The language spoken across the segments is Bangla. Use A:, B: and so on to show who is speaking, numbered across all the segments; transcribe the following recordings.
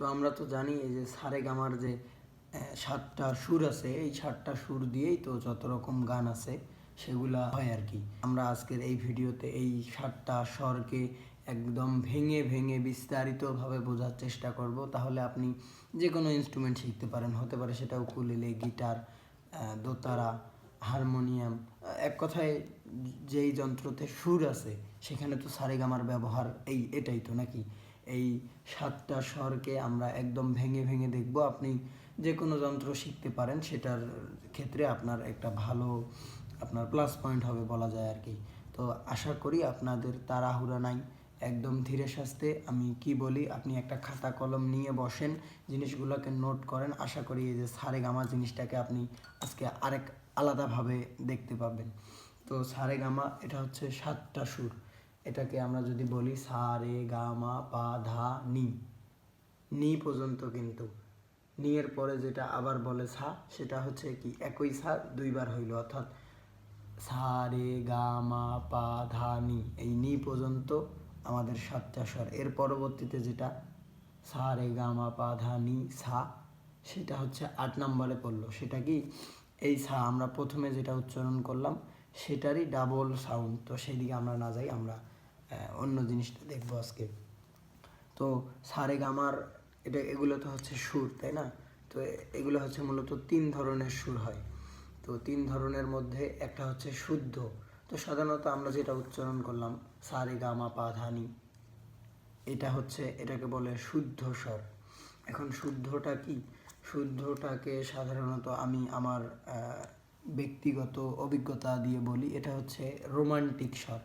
A: তো আমরা তো জানি এই যে সারে গামার যে সাতটা সুর আছে, এই সাতটা সুর দিয়েই তো যত রকম গান আছে, সেগুলা হয় আর কি। আমরা আজকের এই ভিডিওতে এই সাতটা স্বরকে একদম ভেঙে ভেঙে বিস্তারিতভাবে বোঝার চেষ্টা করব। তাহলে আপনি যে কোনো ইনস্ট্রুমেন্ট শিখতে পারেন, হতে পারে সেটা উকুলেলে, গিটার দোতারা, হারমোনিয়াম এক কথায় যেই যন্ত্রতে সুর আছে, সেখানে তো সারেগামার ব্যবহার এই, এটাই তো নাকি? এই সাতটা স্বরকে আমরা একদম ভেঙে ভেঙে দেখব। আপনি যে কোনো যন্ত্র শিখতে পারেন, সেটার ক্ষেত্রে আপনার একটা ভালো, আপনার প্লাস পয়েন্ট হবে বলা যায় আর কি। তো আশা করি আপনাদের তাড়াহুড়া নাই, একদম ধীরে সাস্তে আমি কি বলি, আপনি একটা খাতা কলম নিয়ে বসেন, জিনিসগুলোকে নোট করেন। আশা করি এই যে সারে গামা জিনিসটাকে আপনি আজকে আরেক আলাদাভাবে দেখতে পাবেন। তো সারে গামা, এটা হচ্ছে সাতটা সুর। এটাকে আমরা যদি বলি সা, রে, গা, মা, পা, ধা, নি। নি পর্যন্ত কিন্তু। নি এর পরে যেটা আবার বলে সা, সেটা হচ্ছে কি, একই সা দুইবার হইল। অর্থাৎ সা, রে, গা, মা, পা, ধা, নি, এই নি পর্যন্ত আমাদের সাতটা স্বর এর পরবর্তীতে যেটা সা, রে, গা, মা, পা, ধা, নি, সা, সেটা হচ্ছে আট নম্বরে পড়ল। সেটা কি, এই সা আমরা প্রথমে যেটা উচ্চারণ করলাম, সেটারই ডাবল সাউন্ড তো সেই দিকে আমরা না যাই, আমরা অন্য জিনিসটা দেখব আজকে। তো সারে গামার এটা, এগুলো তো হচ্ছে সুর, তাই না? তো এগুলো হচ্ছে মূলত তিন ধরনের সুর হয়। তো তিন ধরনের মধ্যে একটা হচ্ছে শুদ্ধ। তো সাধারণত আমরা যেটা উচ্চারণ করলাম সারে গামা পা ধানি এটা হচ্ছে, এটাকে বলে শুদ্ধ স্বর। এখন শুদ্ধটা কি? শুদ্ধটাকে সাধারণত আমি আমার ব্যক্তিগত অভিজ্ঞতা দিয়ে বলি, এটা হচ্ছে রোমান্টিক স্বর।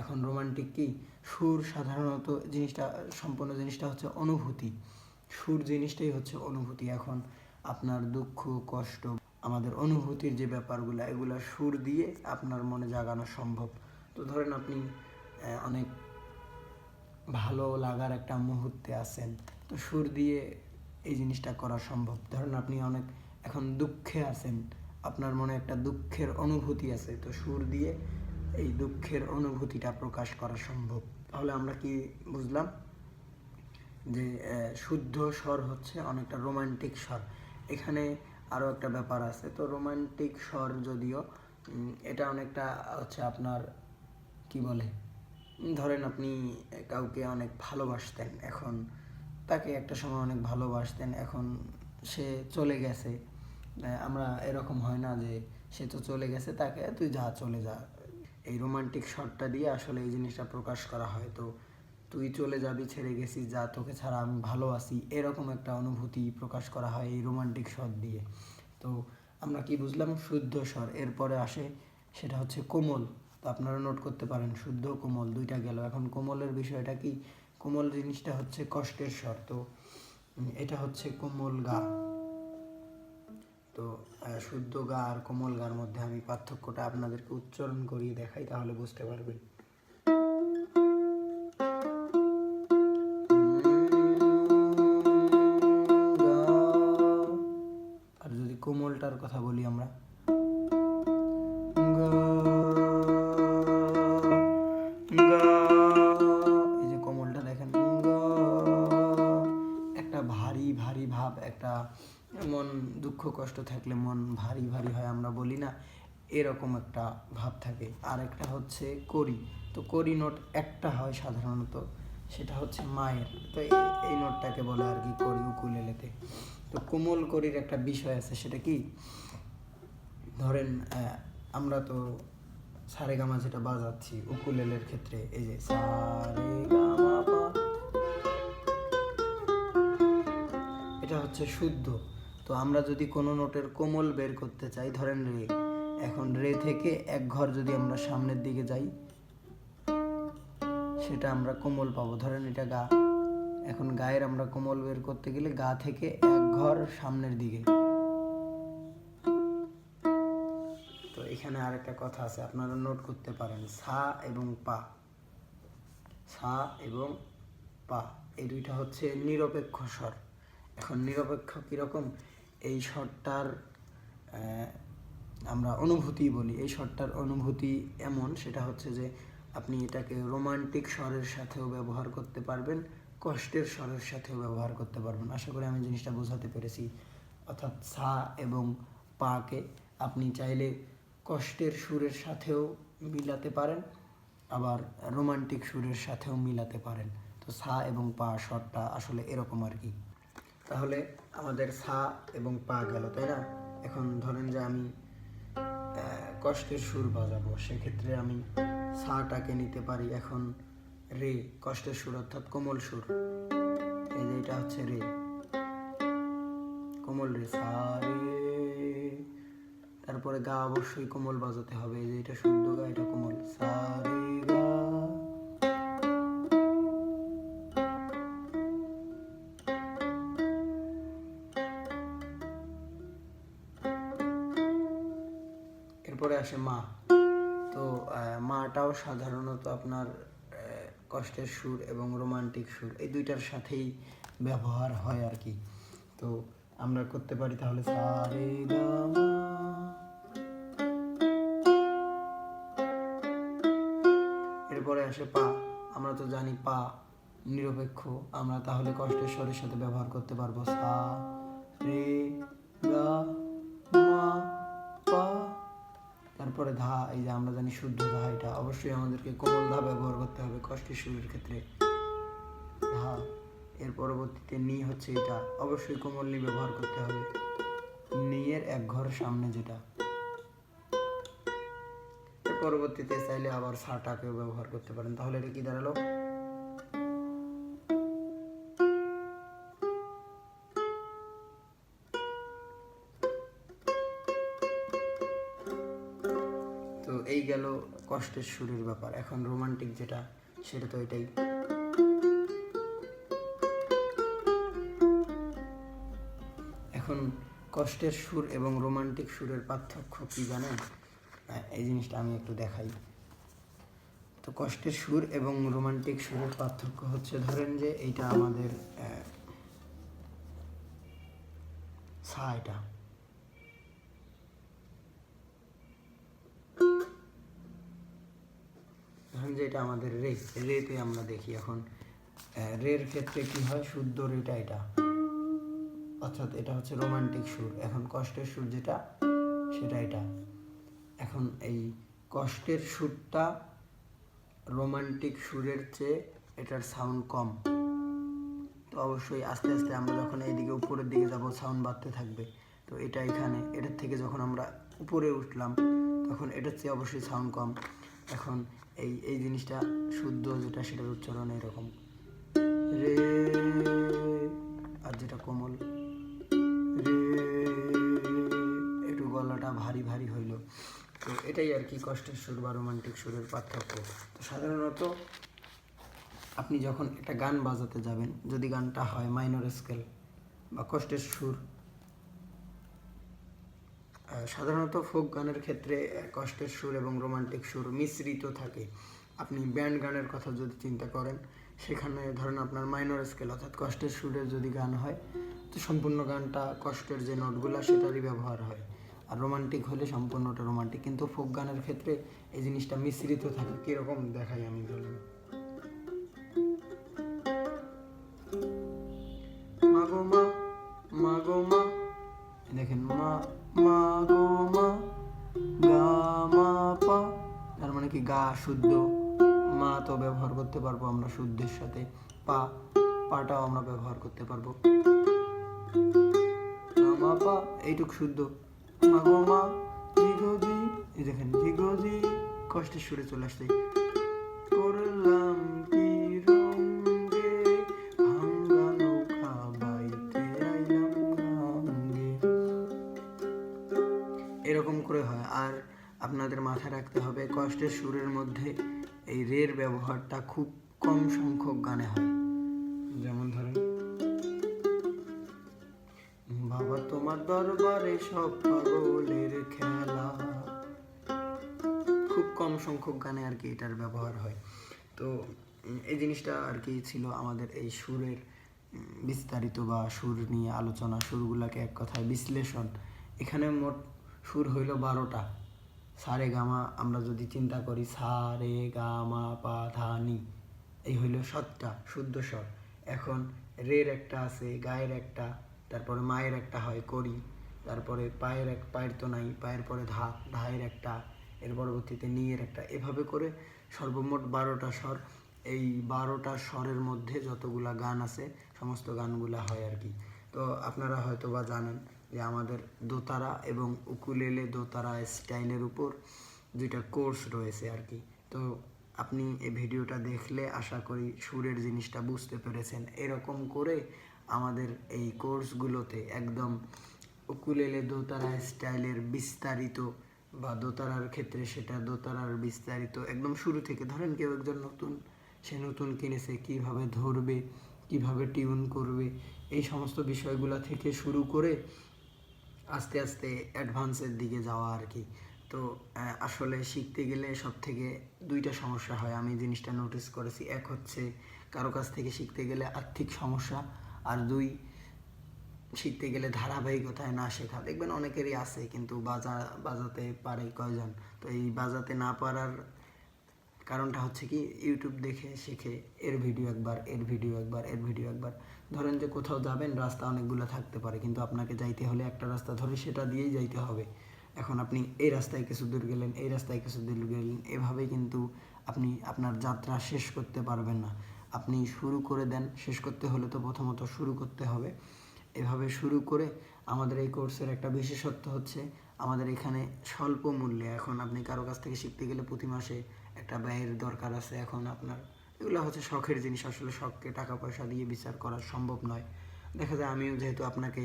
A: এখন রোমান্টিক কি? সুর সাধারণত জিনিসটা, সম্পূর্ণ জিনিসটা হচ্ছে অনুভূতি। সুর জিনিসটাই হচ্ছে অনুভূতি। এখন আপনার দুঃখ, কষ্ট, আমাদের অনুভূতির যে ব্যাপারগুলো, এগুলো সুর দিয়ে আপনার মনে জাগানো সম্ভব। তো ধরেন আপনি অনেক ভালো লাগার একটা মুহূর্তে আছেন, তো সুর দিয়ে এই জিনিসটা করা সম্ভব। ধরেন আপনি অনেক এখন দুঃখে আছেন, আপনার মনে একটা দুঃখের অনুভূতি আছে, তো সুর দিয়ে এই দুঃখের অনুভূতিটা প্রকাশ করা সম্ভব। তাহলে আমরা কি বুঝলাম? যে শুদ্ধ স্বর হচ্ছে অনেকটা রোমান্টিক স্বর। এখানে আরও একটা ব্যাপার আছে। তো রোমান্টিক স্বর যদিও এটা অনেকটা হচ্ছে আপনার, কি বলে? ধরেন আপনি কাউকে অনেক ভালোবাসতেন এখন, তাকে একটা সময় অনেক ভালোবাসতেন, এখন সে চলে গেছে। আমরা এরকম হয় না যে, সে তো চলে গেছে, তাকে তুই যা চলে যা। এই রোমান্টিক শটটা দিয়ে আসলে এই জিনিসটা প্রকাশ করা হয়। তো তুই চলে যাবি, ছেড়ে গেছিস, যা তোকে ছাড়া আমি ভালো আছি, এরকম একটা অনুভূতি প্রকাশ করা হয় এই রোমান্টিক স্বর দিয়ে। তো আমরা কি বুঝলাম? শুদ্ধ স্বর। এরপরে আসে, সেটা হচ্ছে কোমল। তো আপনারা নোট করতে পারেন, শুদ্ধ, কোমল, দুইটা গেল। এখন কোমলের বিষয়টা কি? কোমল জিনিসটা হচ্ছে কষ্টের স্বর। তো এটা হচ্ছে কোমল গা। তো শুদ্ধ গা আর কোমল গার মধ্যে আমি পার্থক্যটা আপনাদেরকে উচ্চারণ করিয়ে দেখাই, তাহলে বুঝতে পারবেন। আর যদি কোমলটার কথা বলি আমরা। দুঃখ কষ্ট থাকলে মন ভারী ভারী হয় আমরা বলি না, এরকম একটা ভাব থাকে। আর একটা হচ্ছে করি। তো করি নোট একটা হয় সাধারণত, সেটা হচ্ছে মায়ের। তো এই- নোটটাকে বলে আর কি করি উকুলেলেতে। তো কোমল করির একটা বিষয় আছে, সেটা কি? ধরেন আমরা তো সারেগামা যেটা বাজাচ্ছি উকুলেলের ক্ষেত্রে, এই যে সারেগামা এটা হচ্ছে শুদ্ধ। তো আমরা যদি কোনো নোটের কোমল বের করতে চাই, ধরেন রে, এখন রে থেকে এক ঘর যদি আমরা সামনের দিকে যাই, সেটা আমরা কোমল পাবো। ধরেন এটা গা। এখন গায়ের আমরা কোমল বের করতে গেলে গা থেকে এক ঘর সামনের দিকে। তো এখানে আরেকটা কথা আছে, আপনারা নোট করতে পারেন। সা এবং পা। সা এবং পা, এই দুইটা হচ্ছে নিরপেক্ষ স্বর। এখন নিরপেক্ষ কীরকম? এই আহ, আমরা অনুভূতি বলি। এই স্বরটার অনুভূতি এমন সেটা হচ্ছে যে আপনি এটাকে রোমান্টিক স্বরের সাথেও ব্যবহার করতে পারবেন কষ্টের স্বরের সাথেও ব্যবহার করতে পারবেন। আশা করি আমি জিনিসটা বোঝাতে পেরেছি। অর্থাৎ সা এবং পাকে আপনি চাইলে কষ্টের সুরের সাথেও মিলাতে পারেন আবার রোমান্টিক সুরের সাথেও মিলাতে পারেন। তো সা এবং পা স্বরটা আসলে এরকম আর কি। তাহলে আমাদের সা এবং পা গেল, তাই না? এখন ধরেন যে আমি কষ্টের সুর বাজাবো, সেক্ষেত্রে আমি সাটাকে নিতে পারি এখন রে, কষ্টের সুর অর্থাৎ কোমল সুর। এই যে এটা হচ্ছে রে। কোমল রে, সা, রে। তারপরে গা অবশ্যই কোমল বাজাতে হবে, এই যে এটা শুদ্ধ গা, এটা কোমল। সা, রে, গা। এরপরে আসে মা। তো মাটাও সাধারণত আপনার কষ্টের সুর এবং রোমান্টিক সুর, এই দুইটার সাথেই ব্যবহার হয় আর কি। তো, আমরা করতে পারি তাহলে। এরপরে আসে পা। আমরা তো জানি পা নিরপেক্ষ। আমরা তাহলে কষ্টের স্বরের সাথে ব্যবহার করতে পারব সা, রে, গা, মা। তারপরে ধা, এই যে আমরা জানি শুদ্ধ ধা এটা, অবশ্যই আমাদেরকে কোমল ধা ব্যবহার করতে হবে কষ্টের সুরের ক্ষেত্রে। ধা, এর পরবর্তীতে নি হচ্ছে এটা, অবশ্যই কোমল নি ব্যবহার করতে হবে। নিয়ের এক ঘর সামনে যেটা। পরবর্তীতে চাইলে আবার সাটাকেও ব্যবহার করতে পারেন। তাহলে এটা কি দাঁড়াল? এই গেল কষ্টের সুরের ব্যাপার। এখন রোমান্টিক যেটা সেটা তো এটাই। এখন কষ্টের সুর এবং রোমান্টিক সুরের পার্থক্য কি জানেন? হ্যাঁ, এই জিনিসটা আমি একটু দেখাই। তো কষ্টের সুর এবং রোমান্টিক সুরের পার্থক্য হচ্ছে ধরেন যে এইটা আমাদের সা এটা। ধরেন যে এটা আমাদের রে রেতে আমরা দেখি এখন রের ক্ষেত্রে কি হয়? শুদ্ধ রেটা এটা। অর্থাৎ এটা হচ্ছে রোমান্টিক সুর। এখন কষ্টের সুর যেটা, সেটা এটা। এখন এই কষ্টের সুরটা রোমান্টিক সুরের চেয়ে এটার সাউন্ড কম। তো অবশ্যই আস্তে আস্তে আমরা যখন এইদিকে উপরের দিকে যাব সাউন্ড বাড়তে থাকবে। তো এটা এখানে, এটার থেকে যখন আমরা উপরে উঠলাম, তখন এটার চেয়ে অবশ্যই সাউন্ড কম। এখন এই এই জিনিসটা শুদ্ধ যেটা সেটার উচ্চারণ এরকম। রে, আর যেটা কোমল। রে, একটু গলাটা ভারী ভারী হইল। তো এটাই আর কি কষ্টের সুর বা রোমান্টিক সুরের পার্থক্য। তো সাধারণত আপনি যখন একটা গান বাজাতে যাবেন, যদি গানটা হয় মাইনর স্কেল বা কষ্টের সুর সাধারণত ফোক গানের ক্ষেত্রে কষ্টের সুর এবং রোমান্টিক সুর মিশ্রিত থাকে। আপনি ব্যান্ড গানের কথা যদি চিন্তা করেন, সেখানে ধরেন আপনার মাইনর স্কেল, অর্থাৎ কষ্টের সুরের যদি গান হয়, তো সম্পূর্ণ গানটা কষ্টের যে নোটগুলো, সেটারই ব্যবহার হয়। আর রোমান্টিক হলে সম্পূর্ণটা রোমান্টিক। কিন্তু ফোক গানের ক্ষেত্রে এই জিনিসটা মিশ্রিত থাকে। কীরকম দেখাই আমি ধরেন গা শুদ্ধ, মা তো ব্যবহার করতে পারব আমরা শুদ্ধের সাথে, পা, পাটাও আমরা ব্যবহার করতে পারব। মা পা, এইটুক শুদ্ধ। মা গো, মা জি গো জি দেখেন জি গো জি কষ্টের সুরে চলে আসছে। রাখতে হবে। কষ্টের সুরের মধ্যে এই রের ব্যবহারটা খুব কম সংখ্যক গানে হয়। যেমন ধরেন, বাবা তোমার দরবারে সব পাগলের খেলা। খুব কম সংখ্যক গানে আর কি এটার ব্যবহার হয়। তো এই জিনিসটা আর কি ছিল আমাদের এই সুরের বিস্তারিত বা সুর নিয়ে আলোচনা, সুরগুলাকে এক কথায় বিশ্লেষণ। এখানে মোট সুর হইল বারোটা। সারে গামা, আমরা যদি চিন্তা করি সা রে গা মা পা ধা নি। এই হইল সাতটা শুদ্ধ স্বর। এখন রের একটা আছে, গায়ের একটা, তারপরে মায়ের একটা হয়, করি। তারপরে পায়ের এক, পায়ের তো নাই, পায়ের পরে ধা, ধায়ের একটা, এর পরবর্তীতে নিয়ের একটা। এভাবে করে সর্বমোট বারোটা স্বর। এই বারোটা স্বরের মধ্যে যতগুলা গান আছে, সমস্ত গানগুলা হয় আর কি। তো আপনারা হয়তো বা জানেন যে আমাদের দোতারা এবং উকুলেলে দোতারা স্টাইলের উপর দুইটা কোর্স রয়েছে আর কি। তো আপনি এই ভিডিওটা দেখলে আশা করি সুরের জিনিসটা বুঝতে পেরেছেন। এরকম করে আমাদের এই কোর্সগুলোতে একদম উকুলেলে দোতারা স্টাইলের বিস্তারিত বা দোতারার ক্ষেত্রে সেটা দোতারার বিস্তারিত একদম শুরু থেকে ধরেন কেউ একজন নতুন, সে নতুন কিনেছে, কীভাবে ধরবে, কীভাবে টিউন করবে, এই সমস্ত বিষয়গুলো থেকে শুরু করে আস্তে আস্তে অ্যাডভান্সের দিকে যাওয়া আর কি। তো আসলে শিখতে গেলে সব থেকে দুইটা সমস্যা হয়। আমি জিনিসটা নোটিস করেছি। এক হচ্ছে কারও কাছ থেকে শিখতে গেলে আর্থিক সমস্যা। আর দুই, শিখতে গেলে ধারাবাহিকতায় না শেখা। দেখবেন অনেকেরই আছে, কিন্তু বাজা, বাজাতে পারে কয়জন। তো এই বাজাতে না পারার কারণটা হচ্ছে কি ইউটিউব দেখে, শিখে, এর ভিডিও একবার, এর ভিডিও একবার, এর ভিডিও একবার। ধরেন যে কোথাও যাবেন, রাস্তা অনেকগুলো থাকতে পারে, কিন্তু আপনাকে যাইতে হলে একটা রাস্তা ধরে সেটা দিয়েই যাইতে হবে। এখন আপনি এই রাস্তায় কিছু দূর গেলেন, এই রাস্তায় কিছু দূর গেলেন, এভাবে কিন্তু আপনি আপনার যাত্রা শেষ করতে পারবেন না। আপনি শুরু করে দেন, শেষ করতে হলে তো প্রথমত শুরু করতে হবে। এভাবে শুরু করে আমাদের এই কোর্সের একটা বিশেষত্ব হচ্ছে, আমাদের এখানে স্বল্প মূল্যে, এখন আপনি কারও কাছ থেকে শিখতে গেলে প্রতি মাসে একটা ব্যয়ের দরকার আছে এখন আপনার। এগুলো হচ্ছে শখের জিনিস, আসলে শখকে টাকা পয়সা দিয়ে বিচার করা সম্ভব নয়। দেখা যায় আমিও যেহেতু আপনাকে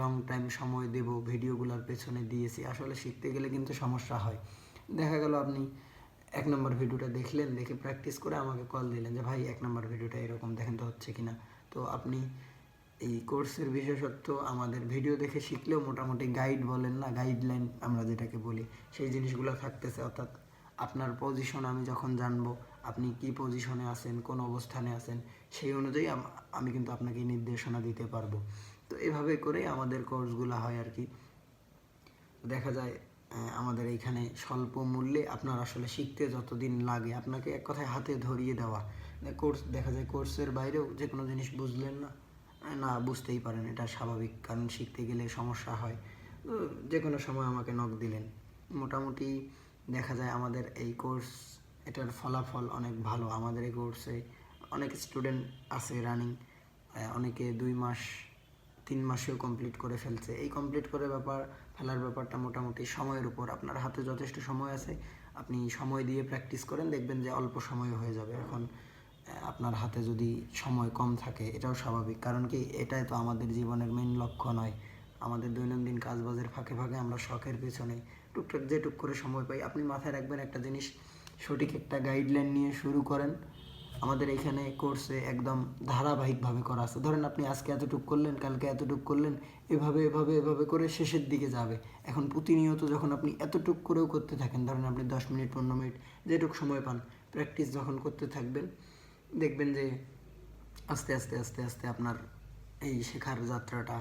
A: লং টাইম সময় দেব, ভিডিওগুলোর পেছনে দিয়েছি, আসলে শিখতে গেলে কিন্তু সমস্যা হয়। দেখা গেল আপনি এক নম্বর ভিডিওটা দেখলেন, দেখে প্র্যাকটিস করে আমাকে কল দিলেন যে, ভাই, এক নম্বর ভিডিওটা এরকম দেখেন তো হচ্ছে কিনা? তো আপনি এই কোর্সের বিশেষত্ব, আমাদের ভিডিও দেখে শিখলেও মোটামুটি গাইড বলেন না গাইডলাইন আমরা যেটাকে বলি, সেই জিনিসগুলো থাকতেছে। অর্থাৎ আপনার পজিশন আমি যখন জানব, আপনি কি পজিশনে আছেন, কোন অবস্থানে আছেন, সেই অনুযায়ী আমি কিন্তু আপনাকে নির্দেশনা দিতে পারব। তো এভাবে করেই আমাদের কোর্সগুলো হয় আর কি। দেখা যায় আমাদের এইখানে স্বল্প মূল্যে আপনার আসলে শিখতে যতদিন লাগে, আপনাকে এক কথায় হাতে ধরিয়ে দেওয়া। কোর্স দেখা যায় কোর্সের বাইরেও যে কোনো জিনিস বুঝলেন না না, বুঝতেই পারেন, এটা স্বাভাবিক। কারণ শিখতে গেলে সমস্যা হয়। যে কোনো সময় আমাকে নক দিলেন। মোটামুটি দেখা যায় আমাদের এই কোর্স এটার ফলাফল অনেক ভালো। আমাদের এই কোর্সে অনেক স্টুডেন্ট আছে রানিং অনেকে দুই মাস, তিন মাসেও কমপ্লিট করে ফেলছে। এই কমপ্লিট করে ব্যাপার, ফেলার ব্যাপারটা মোটামুটি সময়ের উপর। আপনার হাতে যথেষ্ট সময় আছে, আপনি সময় দিয়ে প্র্যাকটিস করেন, দেখবেন যে অল্প সময় হয়ে যাবে। এখন আপনার হাতে যদি সময় কম থাকে, এটাও স্বাভাবিক। কারণ কি, এটাই তো আমাদের জীবনের মেন লক্ষ্য নয়। আমাদের দৈনন্দিন কাজবাজের ফাঁকে ফাঁকে আমরা শখের পেছনে টুকটাক যেটুক করে সময় পাই। আপনি মাথায় রাখবেন একটা জিনিস, সঠিক একটা গাইডলাইন নিয়ে শুরু করেন। আমাদের এখানে কোর্সে একদম ধারাবাহিকভাবে করা আছে। ধরেন আপনি আজকে এতটুক করলেন, কালকে এতটুক করলেন, এভাবে এভাবে এভাবে করে শেষের দিকে যাবে। এখন প্রতিনিয়ত যখন আপনি এতটুক করেও করতে থাকেন, ধরেন আপনি দশ মিনিট, পনেরো মিনিট যেটুক সময় পান প্র্যাকটিস যখন করতে থাকবেন, দেখবেন যে আস্তে আস্তে আস্তে আস্তে আপনার এই শেখার যাত্রাটা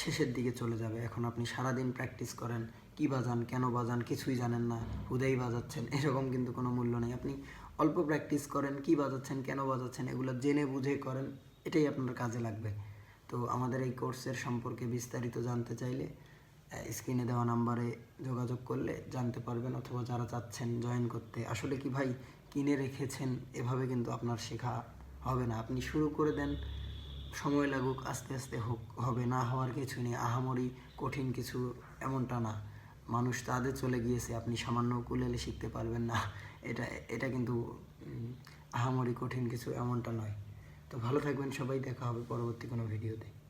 A: শেষের দিকে চলে যাবে। এখন আপনি সারাদিন প্র্যাকটিস করেন, কি বাজান, কেন বাজান, কিছুই জানেন না, হুদেই বাজাচ্ছেন, এরকম কিন্তু কোনো মূল্য নেই। আপনি অল্প প্র্যাকটিস করেন, কি বাজাচ্ছেন, কেন বাজাচ্ছেন, এগুলো জেনে বুঝে করেন, এটাই আপনার কাজে লাগবে। তো আমাদের এই কোর্সের সম্পর্কে বিস্তারিত জানতে চাইলে স্ক্রিনে দেওয়া নাম্বারে যোগাযোগ করলে জানতে পারবেন অথবা যারা চাচ্ছেন জয়েন করতে। আসলে কি ভাই কিনে রেখেছেন? এভাবে কিন্তু আপনার শেখা হবে না। আপনি শুরু করে দেন সময় লাগুক, আস্তে আস্তে হোক, হবে না হওয়ার কিছু নেই, আহামরি কঠিন কিছু এমনটা না। মানুষ তাদের চলে গিয়েছে, আপনি সামান্য কুলেলে শিখতে পারবেন না। এটা এটা কিন্তু আহামরি কঠিন কিছু এমনটা নয়। তো ভালো থাকবেন, সবাই দেখা হবে পরবর্তী কোনো ভিডিওতে।